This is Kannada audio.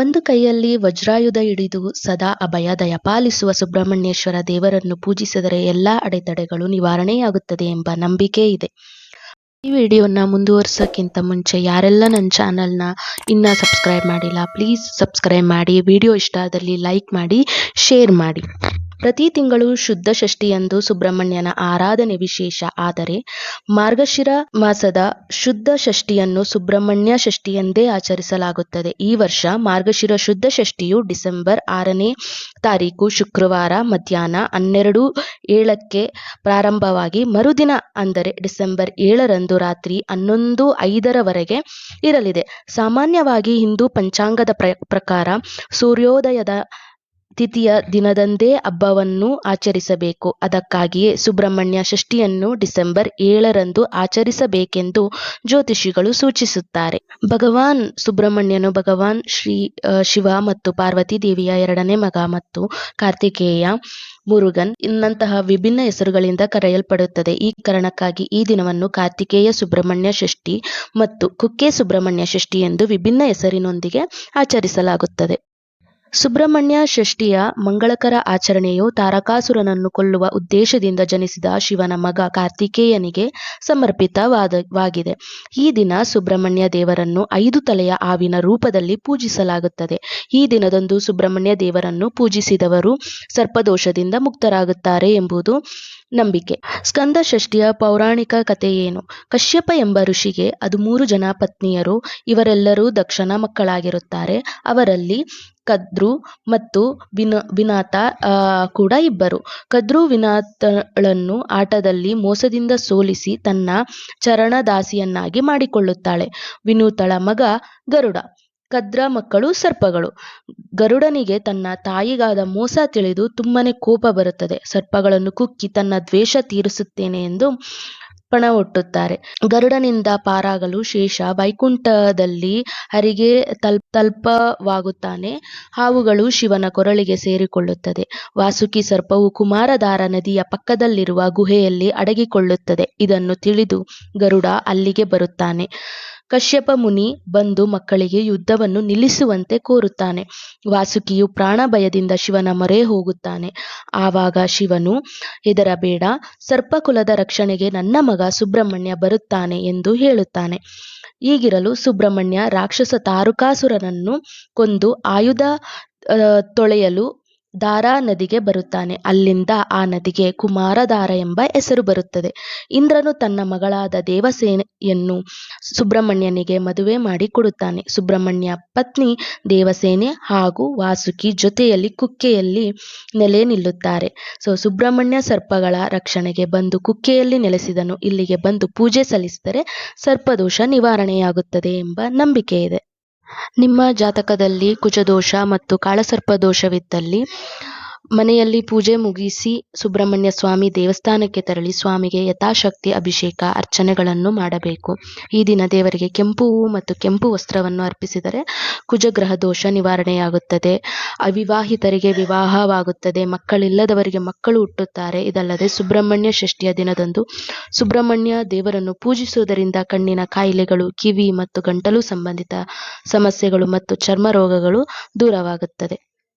ಒಂದು ಕೈಯಲ್ಲಿ ವಜ್ರಾಯುಧ ಹಿಡಿದು ಸದಾ ಅಭಯ ದಯ ಪಾಲಿಸುವ ಸುಬ್ರಹ್ಮಣ್ಯೇಶ್ವರ ದೇವರನ್ನು ಪೂಜಿಸಿದರೆ ಎಲ್ಲಾ ಅಡೆತಡೆಗಳು ನಿವಾರಣೆಯಾಗುತ್ತದೆ ಎಂಬ ನಂಬಿಕೆ ಇದೆ. ಈ ವಿಡಿಯೋನ ಮುಂದುವರ್ಸೋಕ್ಕಿಂತ ಮುಂಚೆ ಯಾರೆಲ್ಲ ನನ್ನ ಚಾನಲ್ನ ಇನ್ನ ಸಬ್ಸ್ಕ್ರೈಬ್ ಮಾಡಿಲ್ಲ, ಪ್ಲೀಸ್ ಸಬ್ಸ್ಕ್ರೈಬ್ ಮಾಡಿ. ವಿಡಿಯೋ ಇಷ್ಟ ಆದಲ್ಲಿ ಲೈಕ್ ಮಾಡಿ, ಶೇರ್ ಮಾಡಿ. ಪ್ರತಿ ತಿಂಗಳು ಶುದ್ಧ ಷಷ್ಠಿಯಂದು ಸುಬ್ರಹ್ಮಣ್ಯನ ಆರಾಧನೆ ವಿಶೇಷ. ಆದರೆ ಮಾರ್ಗಶಿರ ಮಾಸದ ಶುದ್ಧ ಷಷ್ಠಿಯನ್ನು ಸುಬ್ರಹ್ಮಣ್ಯ ಷಷ್ಠಿ ಆಚರಿಸಲಾಗುತ್ತದೆ. ಈ ವರ್ಷ ಮಾರ್ಗಶಿರ ಶುದ್ಧ ಷಷ್ಠಿಯು ಡಿಸೆಂಬರ್ ಆರನೇ ತಾರೀಕು ಶುಕ್ರವಾರ ಮಧ್ಯಾಹ್ನ ಹನ್ನೆರಡು ಏಳಕ್ಕೆ ಪ್ರಾರಂಭವಾಗಿ ಮರುದಿನ ಅಂದರೆ ಡಿಸೆಂಬರ್ ಏಳರಂದು ರಾತ್ರಿ ಹನ್ನೊಂದು ಐದರವರೆಗೆ ಇರಲಿದೆ. ಸಾಮಾನ್ಯವಾಗಿ ಹಿಂದೂ ಪಂಚಾಂಗದ ಪ್ರ, ಪ್ರಕಾರ ಸೂರ್ಯೋದಯದ ತಿಥಿಯ ದಿನದಂದೇ ಹಬ್ಬವನ್ನು ಆಚರಿಸಬೇಕು. ಅದಕ್ಕಾಗಿಯೇ ಸುಬ್ರಹ್ಮಣ್ಯ ಷಷ್ಠಿಯನ್ನು ಡಿಸೆಂಬರ್ ಏಳರಂದು ಆಚರಿಸಬೇಕೆಂದು ಜ್ಯೋತಿಷಿಗಳು ಸೂಚಿಸುತ್ತಾರೆ. ಭಗವಾನ್ ಸುಬ್ರಹ್ಮಣ್ಯನು ಭಗವಾನ್ ಶ್ರೀ ಶಿವ ಮತ್ತು ಪಾರ್ವತಿ ದೇವಿಯ ಎರಡನೇ ಮಗ ಮತ್ತು ಕಾರ್ತಿಕೇಯ ಮುರುಗನ್ ಇನ್ನಂತಹ ವಿಭಿನ್ನ ಹೆಸರುಗಳಿಂದ ಕರೆಯಲ್ಪಡುತ್ತದೆ. ಈ ಕಾರಣಕ್ಕಾಗಿ ಈ ದಿನವನ್ನು ಕಾರ್ತಿಕೇಯ ಸುಬ್ರಹ್ಮಣ್ಯ ಷಷ್ಠಿ ಮತ್ತು ಕುಕ್ಕೆ ಸುಬ್ರಹ್ಮಣ್ಯ ಷಷ್ಠಿ ಎಂದು ವಿಭಿನ್ನ ಹೆಸರಿನೊಂದಿಗೆ ಆಚರಿಸಲಾಗುತ್ತದೆ. ಸುಬ್ರಹ್ಮಣ್ಯ ಷಷ್ಠಿಯ ಮಂಗಳಕರ ಆಚರಣೆಯು ತಾರಕಾಸುರನನ್ನು ಕೊಲ್ಲುವ ಉದ್ದೇಶದಿಂದ ಜನಿಸಿದ ಶಿವನ ಮಗ ಕಾರ್ತಿಕೇಯನಿಗೆ ಸಮರ್ಪಿತವಾದವಾಗಿದೆ. ಈ ದಿನ ಸುಬ್ರಹ್ಮಣ್ಯ ದೇವರನ್ನು ಐದು ತಲೆಯ ಆವಿನ ರೂಪದಲ್ಲಿ ಪೂಜಿಸಲಾಗುತ್ತದೆ. ಈ ದಿನದಂದು ಸುಬ್ರಹ್ಮಣ್ಯ ದೇವರನ್ನು ಪೂಜಿಸಿದವರು ಸರ್ಪದೋಷದಿಂದ ಮುಕ್ತರಾಗುತ್ತಾರೆ ಎಂಬುದು ನಂಬಿಕೆ. ಸ್ಕಂದ ಷಷ್ಠಿಯ ಪೌರಾಣಿಕ ಕಥೆ ಏನು? ಕಶ್ಯಪ ಎಂಬ ಋಷಿಗೆ ಅದು ಮೂರು ಜನ ಪತ್ನಿಯರು, ಇವರೆಲ್ಲರೂ ದಕ್ಷನ ಮಕ್ಕಳಾಗಿರುತ್ತಾರೆ. ಅವರಲ್ಲಿ ಕದ್ರು ಮತ್ತು ವಿನ ವಿನಾತ ಕೂಡ ಇಬ್ಬರು. ಕದ್ರು ವಿನಾತಳನ್ನು ಆಟದಲ್ಲಿ ಮೋಸದಿಂದ ಸೋಲಿಸಿ ತನ್ನ ಚರಣದಾಸಿಯನ್ನಾಗಿ ಮಾಡಿಕೊಳ್ಳುತ್ತಾಳೆ. ವಿನೂತಳ ಮಗ ಗರುಡ. ಕದ್ರ ಮಕ್ಕಳು ಸರ್ಪಗಳು. ಗರುಡನಿಗೆ ತನ್ನ ತಾಯಿಗಾದ ಮೋಸ ತಿಳಿದು ತುಂಬನೇ ಕೋಪ ಬರುತ್ತದೆ. ಸರ್ಪಗಳನ್ನು ಕುಕ್ಕಿ ತನ್ನ ದ್ವೇಷ ತೀರಿಸುತ್ತೇನೆ ಎಂದು ಪಣ ಒಟ್ಟುತ್ತಾರೆ ಗರುಡನಿಂದ ಪಾರಾಗಲು ಶೇಷ ವೈಕುಂಠದಲ್ಲಿ ಹರಿಗೆ ತಲ್, ತಲ್ಪವಾಗುತ್ತಾನೆ. ಹಾವುಗಳು ಶಿವನ ಕೊರಳಿಗೆ ಸೇರಿಕೊಳ್ಳುತ್ತದೆ. ವಾಸುಕಿ ಸರ್ಪವು ಕುಮಾರಧಾರ ನದಿಯ ಪಕ್ಕದಲ್ಲಿರುವ ಗುಹೆಯಲ್ಲಿ ಅಡಗಿಕೊಳ್ಳುತ್ತದೆ. ಇದನ್ನು ತಿಳಿದು ಗರುಡ ಅಲ್ಲಿಗೆ ಬರುತ್ತಾನೆ. ಕಶ್ಯಪ ಮುನಿ ಬಂದು ಮಕ್ಕಳಿಗೆ ಯುದ್ಧವನ್ನು ನಿಲ್ಲಿಸುವಂತೆ ಕೋರುತ್ತಾನೆ. ವಾಸುಕಿಯು ಪ್ರಾಣ ಭಯದಿಂದ ಶಿವನ ಮೊರೆ ಹೋಗುತ್ತಾನೆ. ಆವಾಗ ಶಿವನು, ಹೆದರಬೇಡ, ಸರ್ಪಕುಲದ ರಕ್ಷಣೆಗೆ ನನ್ನ ಮಗ ಸುಬ್ರಹ್ಮಣ್ಯ ಬರುತ್ತಾನೆ ಎಂದು ಹೇಳುತ್ತಾನೆ. ಹೀಗಿರಲು ಸುಬ್ರಹ್ಮಣ್ಯ ರಾಕ್ಷಸ ತಾರುಕಾಸುರನನ್ನು ಕೊಂದು ಆಯುಧ ತೊಳೆಯಲು ದಾರಾ ನದಿಗೆ ಬರುತ್ತಾನೆ. ಅಲ್ಲಿಂದ ಆ ನದಿಗೆ ಕುಮಾರಧಾರ ಎಂಬ ಹೆಸರು ಬರುತ್ತದೆ. ಇಂದ್ರನು ತನ್ನ ಮಗಳಾದ ದೇವಸೇನೆಯನ್ನು ಸುಬ್ರಹ್ಮಣ್ಯನಿಗೆ ಮದುವೆ ಮಾಡಿ ಕೊಡುತ್ತಾನೆ. ಸುಬ್ರಹ್ಮಣ್ಯ ಪತ್ನಿ ದೇವಸೇನೆ ಹಾಗೂ ವಾಸುಕಿ ಜೊತೆಯಲ್ಲಿ ಕುಕ್ಕೆಯಲ್ಲಿ ನೆಲೆ ನಿಲ್ಲುತ್ತಾರೆ. ಸೊ, ಸುಬ್ರಹ್ಮಣ್ಯ ಸರ್ಪಗಳ ರಕ್ಷಣೆಗೆ ಬಂದು ಕುಕ್ಕೆಯಲ್ಲಿ ನೆಲೆಸಿದನು. ಇಲ್ಲಿಗೆ ಬಂದು ಪೂಜೆ ಸಲ್ಲಿಸಿದರೆ ಸರ್ಪದೋಷ ನಿವಾರಣೆಯಾಗುತ್ತದೆ ಎಂಬ ನಂಬಿಕೆ ಇದೆ ನಿಮ್ಮ ಜಾತಕದಲ್ಲಿ ಕುಜದೋಷ ಮತ್ತು ಕಾಳಸರ್ಪ ದೋಷವಿದ್ದಲ್ಲಿ ಮನೆಯಲ್ಲಿ ಪೂಜೆ ಮುಗಿಸಿ ಸುಬ್ರಹ್ಮಣ್ಯ ಸ್ವಾಮಿ ದೇವಸ್ಥಾನಕ್ಕೆ ತೆರಳಿ ಸ್ವಾಮಿಗೆ ಯಥಾಶಕ್ತಿ ಅಭಿಷೇಕ ಅರ್ಚನೆಗಳನ್ನು ಮಾಡಬೇಕು. ಈ ದಿನ ದೇವರಿಗೆ ಕೆಂಪು ಹೂವು ಮತ್ತು ಕೆಂಪು ವಸ್ತ್ರವನ್ನು ಅರ್ಪಿಸಿದರೆ ಕುಜಗ್ರಹ ದೋಷ ನಿವಾರಣೆಯಾಗುತ್ತದೆ. ಅವಿವಾಹಿತರಿಗೆ ವಿವಾಹವಾಗುತ್ತದೆ. ಮಕ್ಕಳಿಲ್ಲದವರಿಗೆ ಮಕ್ಕಳು ಹುಟ್ಟುತ್ತಾರೆ. ಇದಲ್ಲದೆ ಸುಬ್ರಹ್ಮಣ್ಯ ಷಷ್ಠಿಯ ದಿನದಂದು ಸುಬ್ರಹ್ಮಣ್ಯ ದೇವರನ್ನು ಪೂಜಿಸುವುದರಿಂದ ಕಣ್ಣಿನ ಕಾಯಿಲೆಗಳು, ಕಿವಿ ಮತ್ತು ಗಂಟಲು ಸಂಬಂಧಿತ ಸಮಸ್ಯೆಗಳು ಮತ್ತು ಚರ್ಮ ರೋಗಗಳು ದೂರವಾಗುತ್ತದೆ.